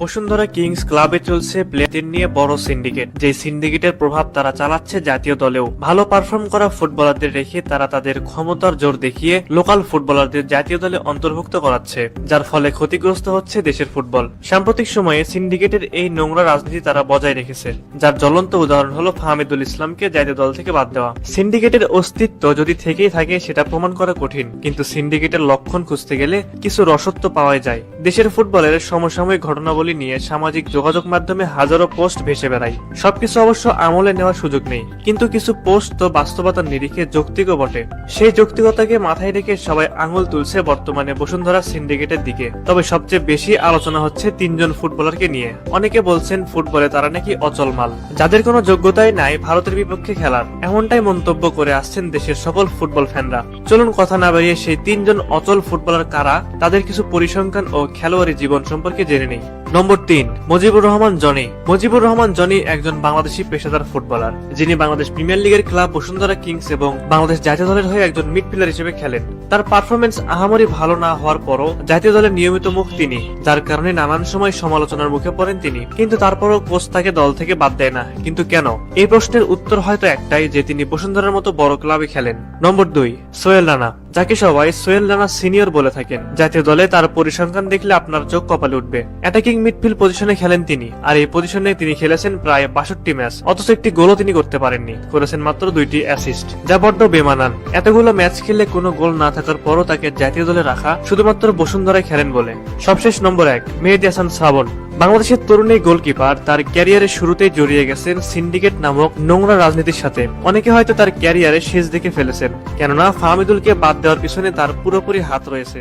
Bashundhara Kings ক্লাবে চলছে প্লেয়ারদের নিয়ে বড় সিন্ডিকেট। যে সিন্ডিকেটের প্রভাব তারা চালাচ্ছে জাতীয় দলেও। ভালো পারফর্ম করা ফুটবলারদের রেখে তারা তাদের ক্ষমতার জোর দেখিয়ে লোকাল ফুটবলারদের জাতীয় দলে অন্তর্ভুক্ত করাচ্ছে, যার ফলে ক্ষতিগ্রস্ত হচ্ছে দেশের ফুটবল। সাম্প্রতিক সময়ে সিন্ডিকেটের এই নোংরা রাজনীতি তারা বজায় রেখেছে, যার জ্বলন্ত উদাহরণ হলো ফাহমিদুল ইসলামকে জাতীয় দল থেকে বাদ দেওয়া। সিন্ডিকেটের অস্তিত্ব যদি থেকেই থাকে সেটা প্রমাণ করা কঠিন, কিন্তু সিন্ডিকেটের লক্ষণ খুঁজতে গেলে কিছু রসত্ব পাওয়া যায়। দেশের ফুটবলের সমসাময়িক ঘটনাবলী নিয়ে সামাজিক যোগাযোগ মাধ্যমে হাজারো পোস্ট ভেসে বেড়ায়। সবকিছু অবশ্য আমলে নেওয়ার সুযোগ নেই, কিন্তু কিছু পোস্ট তো বাস্তবতার নিরিখে যৌক্তিকও বটে। সেই যৌক্তিকতাকে মাথায় রেখে সবাই আঙুল তুলছে বর্তমানে বসুন্ধরা সিন্ডিকেটের দিকে। তবে সবচেয়ে বেশি আলোচনা হচ্ছে তিনজন ফুটবলারকে নিয়ে। অনেকে বলছেন ফুটবলে তারা নাকি অচল মাল। যাদের কোনো যোগ্যতাই নাই, ভারতের বিপক্ষে খেলার। এমনটাই মন্তব্য করে আসছেন দেশের সকল ফুটবল ফ্যানরা। চলুন কথা না বাড়িয়ে সেই তিনজন অচল ফুটবলার কারা, তাদের কিছু পরিসংখ্যান ও খেলোয়াড়ি জীবন সম্পর্কে জেনে নেই। নম্বর তিন, মুজিবুর রহমান জনি। মুজিবুর রহমান জনি একজন বাংলাদেশি পেশাদার ফুটবলার। যিনি বাংলাদেশ প্রিমিয়ার লিগের ক্লাব বসুন্ধরা কিংস এবং বাংলাদেশ জাতীয় দলের হয়ে একজন মিডফিল্ডার হিসেবে খেলেন। তার পারফরমেন্স আহামরি ভালো না হওয়ার পরও জাতীয় দলের নিয়মিত মুখ তিনি, যার কারণে নানান সময় সমালোচনার মুখে পড়েন তিনি। কিন্তু তারপরও কোচ তাকে দল থেকে বাদ দেয় না। কিন্তু কেন? এই প্রশ্নের উত্তর হয়তো একটাই যে তিনি বসুন্ধরার মতো বড় ক্লাবে খেলেন। নম্বর দুই, সোহেল রানা। যাকে সবাই সোহেল রানা সিনিয়র বলে থাকেন। জাতীয় দলে তার পরিসংখ্যান দেখলে আপনার চোখ কপালে উঠবে। অ্যাটাকিং মিডফিল্ড পজিশনে খেলেন তিনি, আর এই পজিশনে তিনি খেলেছেন প্রায় বাষট্টি ম্যাচ, অথচ একটি গোলও তিনি করতে পারেননি। করেছেন মাত্র দুইটি অ্যাসিস্ট যা বড্ড বেমানান। এতগুলো ম্যাচ খেললে কোনো গোল না থাকার পরও তাকে জাতীয় দলে রাখা শুধুমাত্র বসুন্ধরায় খেলেন বলে। সবশেষ নম্বর এক, মেহেদি হাসান শ্রাবণ। বাংলাদেশের তরুণী গোলকিপার তার ক্যারিয়ারের শুরুতেই জড়িয়ে গেছেন সিন্ডিকেট নামক নোংরা রাজনীতির সাথে। অনেকে হয়তো তার ক্যারিয়ারে শেষ দিকে ফেলেছেন, কেননা ফাহমিদুলকে বাদ দেওয়ার পিছনে তার পুরোপুরি হাত রয়েছে।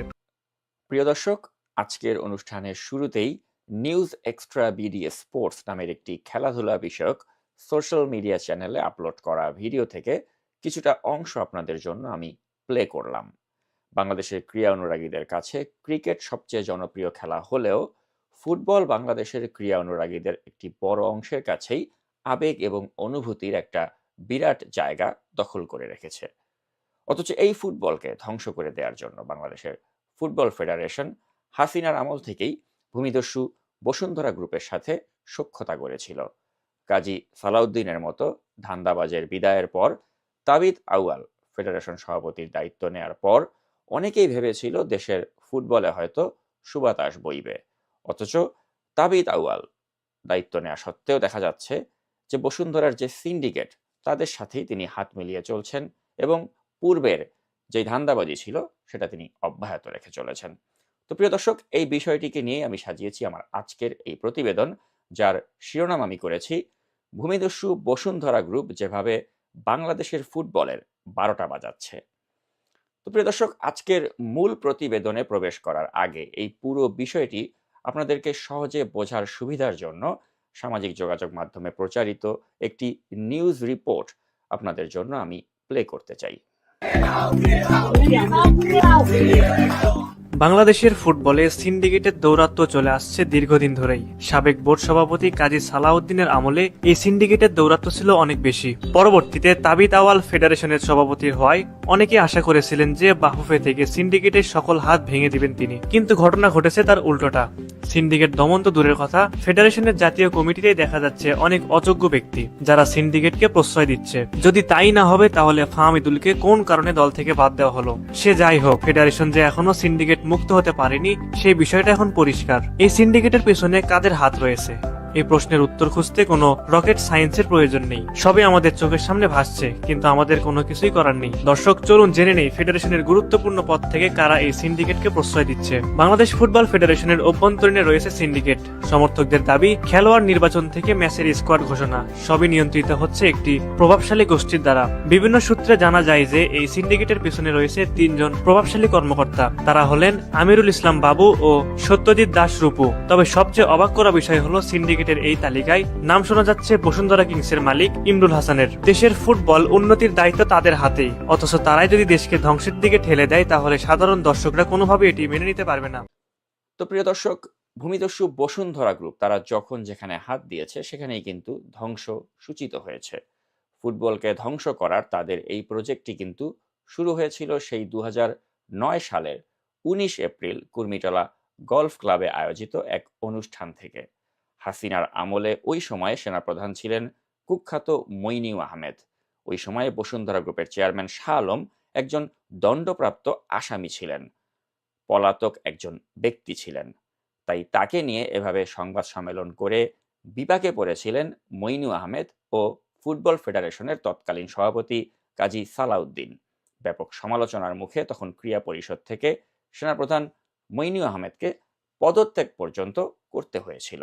প্রিয় দর্শক, আজকের অনুষ্ঠানের শুরুতেই নিউজ এক্সট্রা বিডিএস স্পোর্টস নামের একটি খেলাধুলা বিষয়ক সোশ্যাল মিডিয়া চ্যানেলে আপলোড করা ভিডিও থেকে কিছুটা অংশ আপনাদের জন্য আমি প্লে করলাম। বাংলাদেশের ক্রীড়া অনুরাগীদের কাছে ক্রিকেট সবচেয়ে জনপ্রিয় খেলা হলেও ফুটবল বাংলাদেশের ক্রীড়া অনুরাগীদের একটি বড় অংশের কাছেই আবেগ এবং অনুভূতির একটা বিরাট জায়গা দখল করে রেখেছে। অথচ এই ফুটবলকে ধ্বংস করে দেওয়ার জন্য বাংলাদেশের ফুটবল ফেডারেশন হাসিনার আমল থেকেই ভূমিদস্যু বসুন্ধরা গ্রুপের সাথে সখ্যতা গড়েছিল। কাজী সালাউদ্দিনের মতো ধান্দাবাজের বিদায়ের পর তাবিদ আউয়াল ফেডারেশন সভাপতির দায়িত্ব নেয়ার পর অনেকেই ভেবেছিল দেশের ফুটবলে হয়তো সুবাতাস বইবে। অথচ তাবিদ আউয়াল দায়িত্ব নেওয়া সত্ত্বেও দেখা যাচ্ছে যে বসুন্ধরার যে সিন্ডিকেট তাদের সাথেই তিনি হাত মিলিয়ে চলছেন এবং পূর্বের যে ধান্দাবাজি ছিল, সেটা তিনি অব্যাহত রেখে চলেছেন। তো প্রিয় দর্শক, এই বিষয়টিকে নিয়ে আমি সাজিয়েছি আমার আজকের এই প্রতিবেদন, যার শিরোনাম আমি করেছি, ভূমিদস্যু বসুন্ধরা গ্রুপ যেভাবে বাংলাদেশের ফুটবলের বারোটা বাজাচ্ছে। তো প্রিয় দর্শক, আজকের মূল প্রতিবেদনে প্রবেশ করার আগে এই পুরো বিষয়টি আপনাদেরকে সহজে বোঝার সুবিধার জন্য সামাজিক যোগাযোগ মাধ্যমে প্রচারিত একটি নিউজ রিপোর্ট আপনাদের জন্য আমি প্লে করতে চাই। বাংলাদেশের ফুটবলে সিন্ডিকেটের দৌরাত্ম চলে আসছে দীর্ঘদিন ধরেই। সাবেক বোর্ড সভাপতি কাজী সালাউদ্দিনের আমলে এই সিন্ডিকেটের দৌরাত্ম ছিল অনেক বেশি। পরবর্তীতে তাবিত আওয়াল ফেডারেশনের সভাপতি হওয়ায় অনেকে আশা করেছিলেন যে বাহুফে থেকে সিন্ডিকেটের সকল হাত ভেঙে দিবেন তিনি। কিন্তু ঘটনা ঘটেছে তার উল্টোটা। সিন্ডিকেট দমন তো দূরের কথা, ফেডারেশনের জাতীয় কমিটিতে দেখা যাচ্ছে অনেক অযোগ্য ব্যক্তি যারা সিন্ডিকেটকে প্রশ্রয় দিচ্ছে। যদি তাই না হবে, তাহলে ফাহামিদুলকে কোন কারণে দল থেকে বাদ দেওয়া হলো? সে যাই হোক, ফেডারেশন যে এখনও সিন্ডিকেট মুক্ত হতে পারেনি, সেই বিষয়টা এখন পরিষ্কার। এই সিন্ডিকেটের পেছনে কাদের হাত রয়েছে? এই প্রশ্নের উত্তর খুঁজতে কোনো রকেট সায়েন্সের প্রয়োজন নেই। সবই আমাদের চোখের সামনে ভাসছে, কিন্তু আমাদের কোনো কিছুই করার নেই। দর্শক, চলুন জেনে নেই ফেডারেশনের গুরুত্বপূর্ণ পদ থেকে কারা এই সিন্ডিকেটকে প্রশ্রয় দিচ্ছে। বাংলাদেশ ফুটবল ফেডারেশনের অভ্যন্তরীণে রয়েছে সিন্ডিকেট। সমর্থকদের দাবি, খেলোয়াড় নির্বাচন থেকে ম্যাচের স্কোয়াড ঘোষণা। সবই নিয়ন্ত্রিত হচ্ছে একটি প্রভাবশালী গোষ্ঠীর দ্বারা। বিভিন্ন সূত্রে জানা যায় যে, এই সিন্ডিকেটের পিছনে রয়েছে তিনজন প্রভাবশালী কর্মকর্তা। তারা হলেন আমিরুল ইসলাম বাবু ও সত্যজিৎ দাস রূপু। তবে সবচেয়ে অবাক করা বিষয় হলো সিন্ডিকেটের এই তালিকায় নাম শোনা যাচ্ছে বসুন্ধরা কিংসের মালিক ইমরুল হাসানের। দেশের ফুটবল উন্নতির দায়িত্ব তাদের হাতেই। অথচ তারাই যদি দেশকে ধ্বংসের দিকে ঠেলে দেয়, তাহলে সাধারণ দর্শকরা কোনোভাবে এটি মেনে নিতে পারবে না। তো প্রিয় দর্শক, ভূমিদস্যু বসুন্ধরা গ্রুপ, তারা যখন যেখানে হাত দিয়েছে, সেখানেই কিন্তু ধ্বংস সূচিত হয়েছে। ফুটবলকে ধ্বংস করার তাদের এই প্রজেক্টটি কিন্তু শুরু হয়েছিল সেই দু নয় সালের উনিশ এপ্রিল কুর্মিটলা গলফ ক্লাবে আয়োজিত এক অনুষ্ঠান থেকে। হাসিনার আমলে ওই সময়ে সেনাপ্রধান ছিলেন কুখ্যাত মইনিউ আহমেদ। ওই সময়ে বসুন্ধরা গ্রুপের চেয়ারম্যান শাহ আলম একজন দণ্ডপ্রাপ্ত আসামি ছিলেন, পলাতক একজন ব্যক্তি ছিলেন। তাই তাকে নিয়ে এভাবে সংবাদ সম্মেলন করে বিপাকে পড়েছিলেন মইনু আহমেদ ও ফুটবল ফেডারেশনের তৎকালীন সভাপতি কাজী সালাউদ্দিন। ব্যাপক সমালোচনার মুখে তখন ক্রিয়া পরিষদ থেকে সেনাপ্রধান মইনু আহমেদকে পদত্যাগ পর্যন্ত করতে হয়েছিল।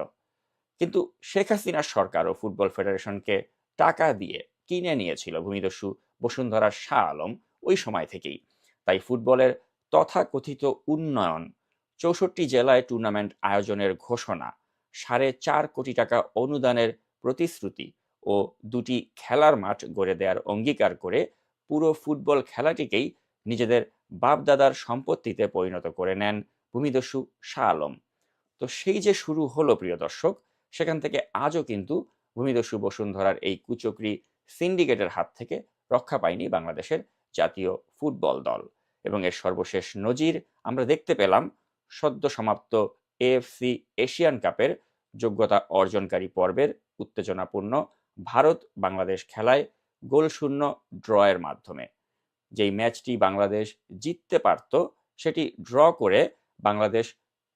কিন্তু শেখ হাসিনার সরকার ও ফুটবল ফেডারেশনকে টাকা দিয়ে কিনে নিয়েছিল ভূমিদস্যু বসুন্ধরা শাহ আলম ওই সময় থেকেই। তাই ফুটবলের তথাকথিত উন্নয়ন, চৌষট্টি জেলায় টুর্নামেন্ট আয়োজনের ঘোষণা, সাড়ে চার কোটি টাকা অনুদানের প্রতিশ্রুতি ও দুটি খেলার মাঠ গড়ে দেওয়ার অঙ্গীকার করে পুরো ফুটবল খেলাটিকেই নিজেদের বাপদাদার সম্পত্তিতে পরিণত করে নেন ভূমিদস্যু শাহ আলম। তো সেই যে শুরু হলো, প্রিয় দর্শক সেখান থেকে আজও কিন্তু ভূমিদস্যু বসুন্ধরার এই কুচক্রি সিন্ডিকেটের হাত থেকে রক্ষা পায়নি বাংলাদেশের জাতীয় ফুটবল দল। এবং এর সর্বশেষ নজির আমরা দেখতে পেলাম সদ্য সমাপ্ত এএফসি এশিয়ান কাপের যোগ্যতা অর্জনকারী পর্বের উত্তেজনাপূর্ণ ভারত বাংলাদেশ খেলায় গোলশূন্য ড্রয়ের মাধ্যমে। যেই ম্যাচটি বাংলাদেশ জিততে পারত, সেটি ড্র করে বাংলাদেশ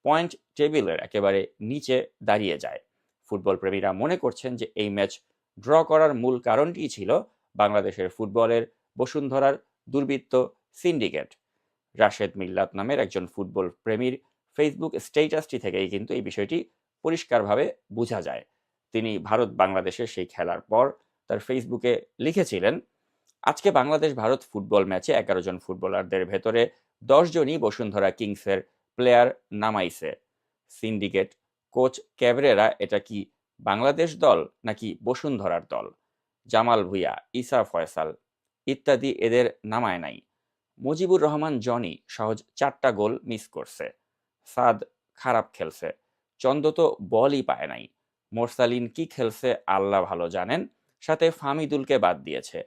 পয়েন্ট টেবিলের একেবারে নিচে দাঁড়িয়ে যায়। ফুটবল প্রেমীরা মনে করছেন যে এই ম্যাচ ড্র করার মূল কারণটি ছিল বাংলাদেশের ফুটবলের বসুন্ধরার দুর্বৃত্ত সিন্ডিকেট। রাশেদ মিল্লাত নামের একজন ফুটবল প্রেমীর ফেসবুক স্টেটাসটি থেকেই কিন্তু এই বিষয়টি পরিষ্কারভাবে বোঝা যায়। তিনি ভারত বাংলাদেশের সেই খেলার পর তার ফেসবুকে লিখেছিলেন, আজকে বাংলাদেশ ভারত ফুটবল ম্যাচে এগারো জন ফুটবলারদের ভেতরে দশজনই বসুন্ধরা কিংসের প্লেয়ার নামাইছে। সিন্ডিকেট কোচ ক্যাবরেরা এটা কি বাংলাদেশ দল নাকি বসুন্ধরার দল? জামাল ভুইয়া, ইসা ফয়সাল ইত্যাদি এদের নামায় নাই। মুজিবুর রহমান, জনি সহজ চারটা গোল মিস করছে। সাদ খারাপ খেলছে। চন্দ তো বলই পায় নাই। মোরসালিন কি খেলছে আল্লাহ ভালো জানেন। সাথে ফামিদুলকে বাদ দিয়েছে।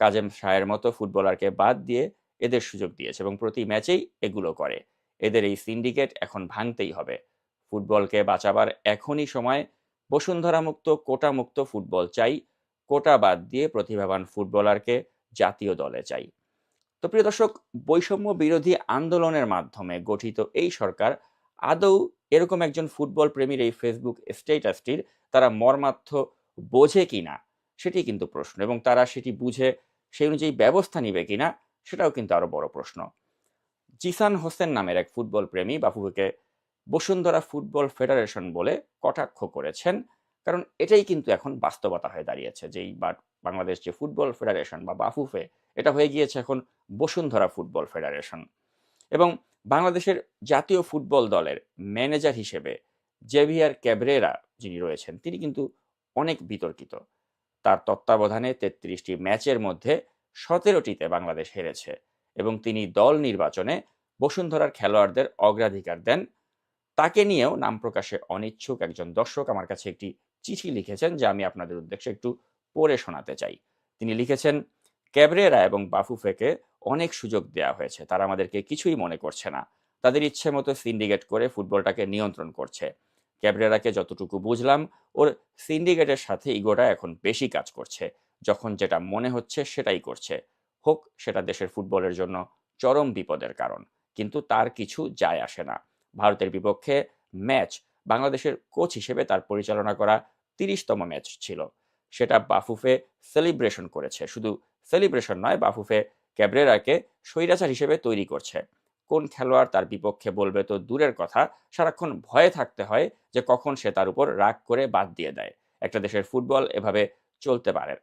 কাজেম শাহের মতো ফুটবলারকে বাদ দিয়ে এদের সুযোগ দিয়েছে এবং প্রতি ম্যাচেই এগুলো করে। এদের এই সিন্ডিকেট এখন ভাঙতেই হবে। ফুটবলকে বাঁচাবার এখনই সময়। বসুন্ধরা মুক্ত কোটা মুক্ত ফুটবল চাই। কোটা বাদ দিয়ে প্রতিভাবান ফুটবলারকে জাতীয় দলে চাই। তো প্রিয় দর্শক, বৈষম্য বিরোধী আন্দোলনের মাধ্যমে গঠিত এই সরকার আদৌ এরকম একজন ফুটবল প্রেমীর এই ফেসবুক স্টেটাসটির তারা মর্মার্থ বোঝে কিনা, সেটি কিন্তু প্রশ্ন এবং তারা সেটি বুঝে সেই অনুযায়ী ব্যবস্থা নিবে কিনা, সেটাও কিন্তু আরও বড় প্রশ্ন। জিসান হোসেন নামের এক ফুটবল প্রেমী বাফুকে বসুন্ধরা ফুটবল ফেডারেশন বলে কটাক্ষ করেছেন। কারণ এটাই কিন্তু এখন বাস্তবতা হয়ে দাঁড়িয়েছে যেই বাংলাদেশ যে ফুটবল ফেডারেশন বা বাফুফে এটা হয়ে গিয়েছে এখন বসুন্ধরা ফুটবল ফেডারেশন। এবং বাংলাদেশের জাতীয় ফুটবল দলের ম্যানেজার হিসেবে জেভিয়ার ক্যাবরেরা যিনি রয়েছেন, তিনি কিন্তু অনেক বিতর্কিত। তার তত্ত্বাবধানে তেত্রিশটি ম্যাচের মধ্যে সতেরোটিতে বাংলাদেশ হেরেছে এবং তিনি দল নির্বাচনে বসুন্ধরার খেলোয়াড়দের অগ্রাধিকার দেন তাকে নিয়েও নাম প্রকাশে অনিচ্ছুক একজন দর্শক আমার কাছে একটি চিঠি লিখেছেন যা আমি আপনাদের উদ্দেশ্যে একটু পড়ে শোনাতে চাই। তিনি লিখেছেন, ক্যাবরেরা এবং বাফুফেকে অনেক সুযোগ দেওয়া হয়েছে। তারা আমাদেরকে কিছুই মনে করছে না। তাদের ইচ্ছে মতো সিন্ডিকেট করে ফুটবলটাকে নিয়ন্ত্রণ করছে। ক্যাবরেরাকে যতটুকু বুঝলাম, ওর সিন্ডিকেটের সাথে ইগোটা এখন বেশি কাজ করছে। যখন যেটা মনে হচ্ছে সেটাই করছে। হোক, সেটা দেশের ফুটবলের জন্য চরম বিপদের কারণ। কিন্তু তার কিছু যায় আসে না। ভারতের বিপক্ষে ম্যাচ বাংলাদেশের কোচ হিসেবে তার পরিচালনা করা তিরিশতম ম্যাচ ছিল। সেটা বাফুফে সেলিব্রেশন করেছে। শুধু সেলিব্রেশন নয়, বাফুফে ক্যাবরেরাকে স্বৈরাচার হিসেবে তৈরি করছে। কোন খেলোয়াড় তার বিপক্ষে বলবে তো দূরের কথা, সারাক্ষণ ভয়ে থাকতে হয় যে কখন সে তার উপর রাগ করে বাদ দিয়ে দেয়। একটা দেশের ফুটবল এভাবে চলতে পারে।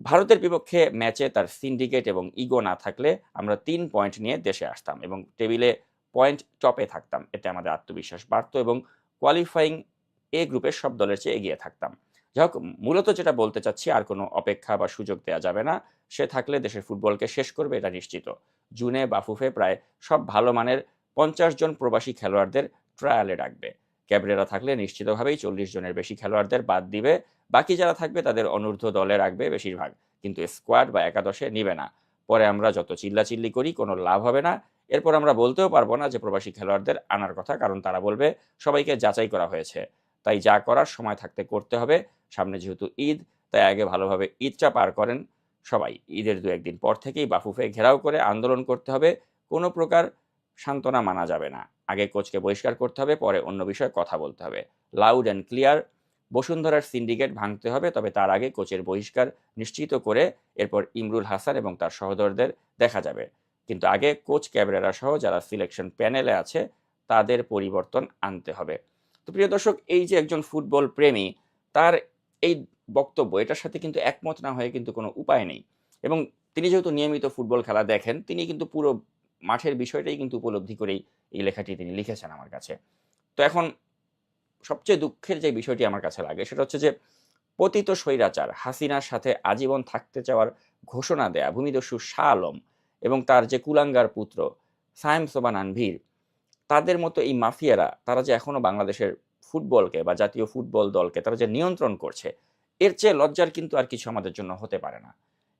ভারতের বিপক্ষে ম্যাচে তার সিন্ডিকেট এবং ইগো না থাকলে আমরা তিন পয়েন্ট নিয়ে দেশে আসতাম এবং টেবিলে পয়েন্ট টপে থাকতাম। এতে আমাদের আত্মবিশ্বাস বাড়তো এবং কোয়ালিফাইং এ গ্রুপের সব দলের চেয়ে এগিয়ে থাকতাম। যাই হোক, মূলত যেটা বলতে চাচ্ছি, আর কোনো অপেক্ষা বা সুযোগ দেওয়া যাবে না। সে থাকলে দেশের ফুটবলকে শেষ করবে, এটা নিশ্চিত। জুনে বাফুফে প্রায় সব ভালো মানের পঞ্চাশ জন প্রবাসী খেলোয়াড়দের ট্রায়ালে ডাকবে। ক্যাবরেরা থাকলে নিশ্চিতভাবেই চল্লিশ জনের বেশি খেলোয়াড়দের বাদ দিবে। বাকি যারা থাকবে, তাদের অনূর্ধ্ব দলে রাখবে বেশিরভাগ। কিন্তু স্কোয়াড বা একাদশে নিবে না। পরে আমরা যত চিল্লাচিল্লি করি, কোনো লাভ হবে না। এরপর আমরা বলতেও পারব না যে প্রবাসী খেলোয়াড়দের আনার কথা, কারণ তারা বলবে সবাইকে যাচাই করা হয়েছে। তাই যা করার সময় থাকতে করতে হবে। সামনে যেহেতু ঈদ, তাই আগে ভালোভাবে ঈদটা পার করেন সবাই। ঈদের দু একদিন পর থেকেই বাফুফে ঘেরাও করে আন্দোলন করতে হবে। কোনো প্রকার সান্ত্বনা মানা যাবে না। আগে কোচকে বহিষ্কার করতে হবে, পরে অন্য বিষয়ে কথা বলতে হবে। লাউড অ্যান্ড ক্লিয়ার, বসুন্ধরার সিন্ডিকেট ভাঙতে হবে, তবে তার আগে কোচের বহিষ্কার নিশ্চিত করে এরপর ইমরুল হাসান এবং তার সহোদরদের দেখা যাবে। কিন্তু আগে কোচ ক্যাবরেরা সহ যারা সিলেকশন প্যানেলে আছে, তাদের পরিবর্তন আনতে হবে। তো প্রিয় দর্শক, এই যে একজন ফুটবল প্রেমী, তার এই বক্তব্য, এটার সাথে কিন্তু একমত না হয়ে কিন্তু কোনো উপায় নেই। এবং তিনি যেহেতু নিয়মিত ফুটবল খেলা দেখেন, তিনি কিন্তু পুরো মাঠের বিষয়টাই কিন্তু উপলব্ধি করেই এই লেখাটি তিনি লিখেছেন আমার কাছে। তো এখন সবচেয়ে দুঃখের যে বিষয়টি আমার কাছে লাগে, সেটা হচ্ছে যে পতিত স্বৈরাচার, হাসিনার সাথে আজীবন থাকতে চাওয়ার ঘোষণা দেয়া, ভূমিদস্যু শাহ আলম এবং তার যে কুলাঙ্গার পুত্র, সায়েম সোবান আনভীর, তাদের মতো এই মাফিয়ারা, তারা যে এখনও বাংলাদেশের ফুটবলকে বা জাতীয় ফুটবল দলকে তারা যে নিয়ন্ত্রণ করছে, এর চেয়ে লজ্জার কিন্তু আর কিছু আমাদের জন্য হতে পারে না।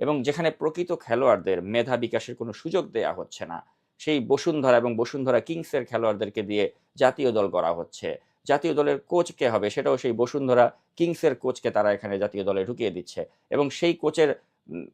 এবং যেখানে প্রকৃত খেলোয়াড়দের মেধা বিকাশের কোনো সুযোগ দেয়া হচ্ছে না, সেই বসুন্ধরা এবং বসুন্ধরা কিংসের খেলোয়াড়দেরকে দিয়ে জাতীয় দল করা হচ্ছে। জাতীয় দলের কোচ কে হবে, সেটাও সেই বসুন্ধরা কিংসের কোচকে তারা এখানে জাতীয় দলে ঢুকিয়ে দিচ্ছে। এবং সেই কোচের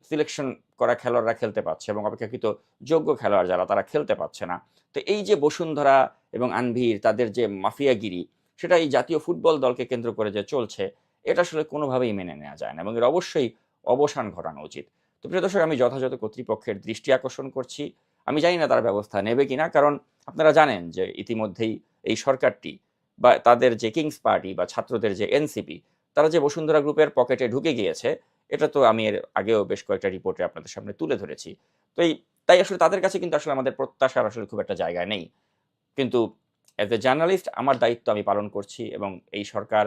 সিলেকশন করা খেলোয়াড়রা খেলতে পারছে এবং অপেক্ষাকৃত যোগ্য খেলোয়াড় যারা, তারা খেলতে পারছে না। তো এই যে বসুন্ধরা এবং আনভির, তাদের যে মাফিয়াগিরি, সেটা এই জাতীয় ফুটবল দলকে কেন্দ্র করে যে চলছে, এটা আসলে কোনোভাবেই মেনে নেওয়া যায় না এবং এর অবশ্যই অবসান ঘটানো উচিত। তো প্রিয় দর্শক, আমি যথাযথ কর্তৃপক্ষের দৃষ্টি আকর্ষণ করছি। আমি জানি না তারা ব্যবস্থা নেবে কিনা, কারণ আপনারা জানেন যে ইতিমধ্যেই এই সরকারটি বা তাদের যে কিংস পার্টি বা ছাত্রদের যে এনসিপি তারা যে বসুন্ধরা গ্রুপের পকেটে ঢুকে গিয়েছে এটা তো আমি এর আগেও বেশ কয়েকটা রিপোর্টে আপনাদের সামনে তুলে ধরেছি। তো এই, তাই আসলে তাদের কাছে কিন্তু আসলে আমাদের প্রত্যাশার আসলে খুব একটা জায়গা নেই। কিন্তু অ্যাজ এ জার্নালিস্ট আমার দায়িত্ব আমি পালন করছি এবং এই সরকার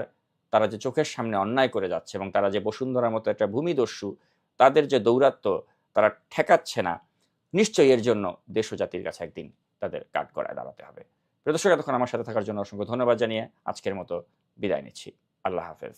তারা যে চোখের সামনে অন্যায় করে যাচ্ছে এবং তারা যে বসুন্ধরার মতো একটা ভূমিদস্যু, তাদের যে দৌরাত্ম তারা ঠেকাচ্ছে না, নিশ্চয়ই এর জন্য দেশ জাতির কাছে একদিন তাদের কাঠ গড়ায় দাঁড়াতে হবে। প্রদর্শক এতক্ষণ আমার সাথে থাকার জন্য অসংখ্য ধন্যবাদ জানিয়ে আজকের মতো বিদায় নিচ্ছি। আল্লাহ হাফেজ।